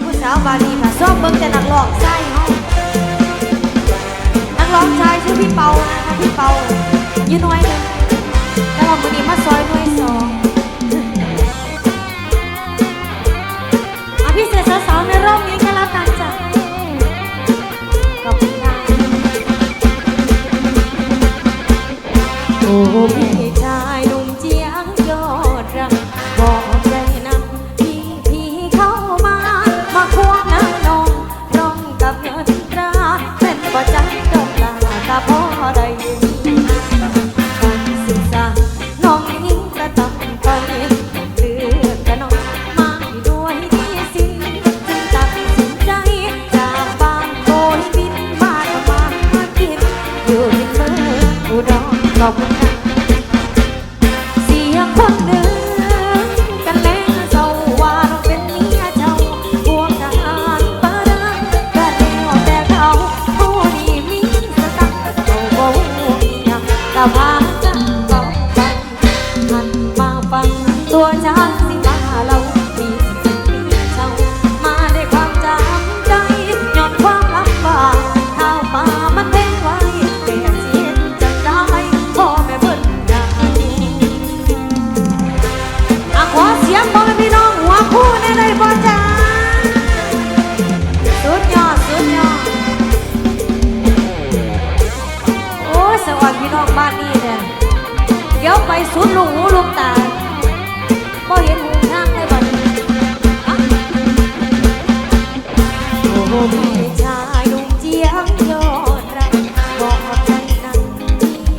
ผู้สาวบาลีค่ะชอบเบิ่งแต่นักร้องชายเฮานักร้องชายชื่อพี่เปานะคะพี่เปายู่หน่วยหนึงแต่ว่ามือนี้มาซอยหน่วยสองอะพี่เสียสาวๆในร่มนี้ก็แล้วกันจ้ะขอบคุณค่ะโอ้ ได้ยินการศึกษาน้องหญิงกระตับไปเลือกกันน้องมาด้วยที่สิ้นจึงตัดสินใจ จากบ้านโกยบินมาทำมาหากินอยู่ที่เมืองอุดรขอบคุณ แน้องบ้านนี้เนี่ยเดี๋ยวไปสุดลูกหูลูกตาบ่เห็นหูทางเลยบัดนี้อะโอ้โหพี่ชายหนุ่มเจียงยอดรักบอกใจนั้น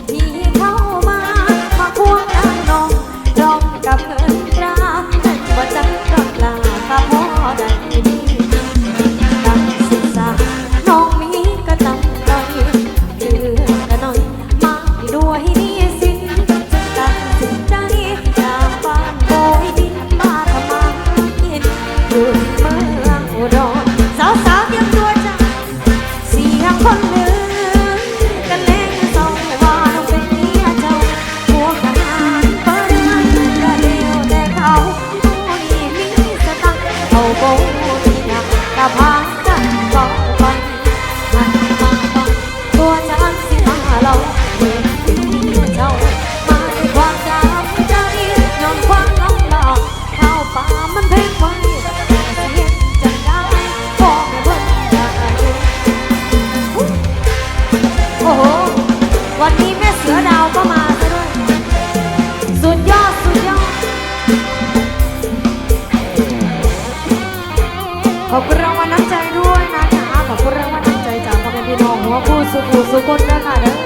ที่พี่เข้ามามาควงนางน้องร้องกับเงินตราว่จังรถลาข้าพ่อได้ดี พา ขอบคุณรางวัลน้ำใจด้วยนะคะขอบคุณรางวัลน้ำใจจากพ่อแม่พี่น้องหัวคู่สุขุสุคนนะคะ